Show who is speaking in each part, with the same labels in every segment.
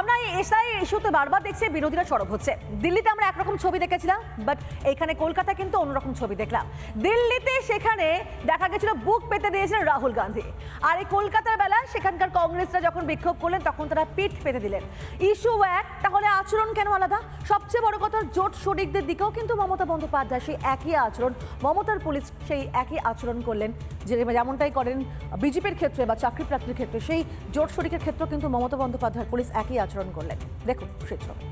Speaker 1: আমরা এই এসআই ইস্যুতে বারবার দেখছি বিরোধীরা সরব হচ্ছে। দিল্লিতে আমরা একরকম ছবি দেখেছিলাম বাট এখানে কলকাতা কিন্তু অন্যরকম ছবি দেখলাম। দিল্লিতে সেখানে দেখা গেছিল বুক পেতে দিয়েছিলেন রাহুল গান্ধী। আর এই কলকাতার বেলা সেখানকার কংগ্রেসরা যখন বিক্ষোভ করলেন, তখন তারা পিঠ পেতে দিলেন। ইস্যু এক, তাহলে আচরণ কেন আলাদা? সবচেয়ে বড় কথা, জোট শরিকদের দিকেও কিন্তু মমতা বন্দ্যোপাধ্যায় সেই একই আচরণ, মমতার পুলিশ সেই একই আচরণ করলেন যেমনটাই করেন বিজেপির ক্ষেত্রে বা চাকরি প্রার্থীর ক্ষেত্রে, সেই জোট শরিকের ক্ষেত্রেও কিন্তু মমতা বন্দ্যোপাধ্যায় পুলিশ একই আচরণ করলেন। দেখুন, সেই ছবি।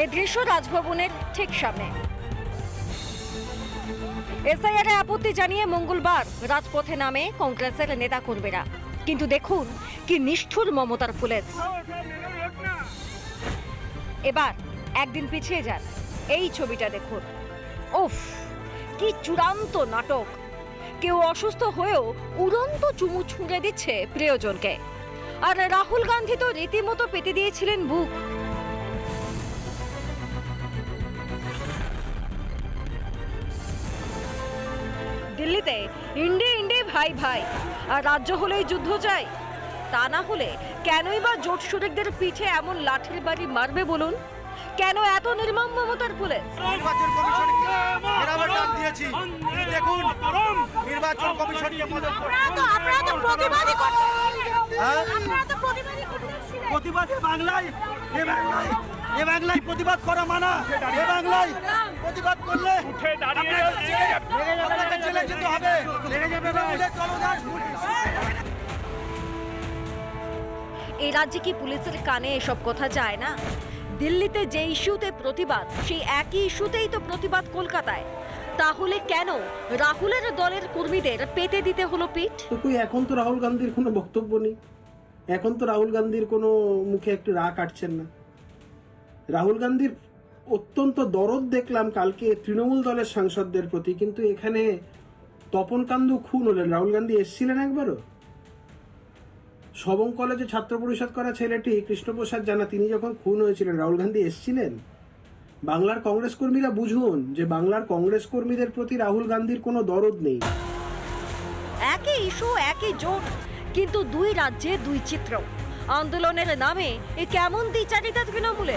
Speaker 2: এই দৃশ্য রাজভবনের ঠিক সামনে। এসআইআর আপত্তি জানিয়ে মঙ্গলবার রাজপথে নামে কংগ্রেসের নেতাকর্মীরা। কিন্তু দেখুন কি নিষ্ঠুর মমতার পুলিশ এবার একদিন পিছিয়ে যান এই ছবিটা দেখুন। উফ, কি চূড়ান্ত নাটক। কেউ অসুস্থ হয়েও উড়ন্ত চুমু ছুঁড়ে দিচ্ছে প্রিয়জনকে। আর রাহুল গান্ধী তো রীতিমতো পেতে দিয়েছিলেন বুক। দিল্লিতে ইন্ডে ইন্ডে ভাই ভাই। আর রাজ্য হলেই যুদ্ধ চাই। তা না হলে কেনই বা জোট শরিকদের পিঠে এমন লাঠির বাড়ি মারবে বলুন? কেন এত নির্মম মমতার পুলিশ
Speaker 3: দেখুন নির্বাচন কমিশনকে মদত করুন। হ্যাঁ? বাংলায় এ বাংলায় এ বাংলায় প্রতিবাদ করা মানা। এ বাংলায় প্রতিবাদ করলে আপনাকে জেলে যেতে হবে।
Speaker 2: এই রাজ্যে কি পুলিশের কানে এসব কথা যায় না? দিল্লিতে যে ইস্যুতে প্রতিবাদ সেই একই ইস্যুতেই তো প্রতিবাদ কলকাতায়। তাহলে কেন রাহুলের দলের কর্মীদের পেতে দিতে হলো পিঠ?
Speaker 4: এখন তো রাহুল গান্ধীর কোনো বক্তব্য নেই। এখন তো রাহুল গান্ধীর কোনো মুখে একটু রা কাটছেন না। রাহুল গান্ধীর অত্যন্ত দরদ দেখলাম কালকে তৃণমূল দলের সাংসদদের প্রতি, কিন্তু এখানে তপন কান্দু খুন হলেন। রাহুল গান্ধী এসছিলেন একবারও? সবং কলেজে ছাত্র পরিষদ করা ছেলেটি কৃষ্ণপ্রসাদ জানা, তিনি যখন খুন হয়েছিলেন, রাহুল গান্ধী এসছিলেন? বাংলার কংগ্রেস কর্মীরা বুঝুন যে বাংলার কংগ্রেস কর্মীদের প্রতি রাহুল গান্ধীর কোনো দরদ নেই।
Speaker 2: একই ইস্যু, একই জোট, কিন্তু দুই রাজ্যে দুই চিত্র। আন্দোলনের নামে এ কেমন দ্বিচারিতা তৃণমূলে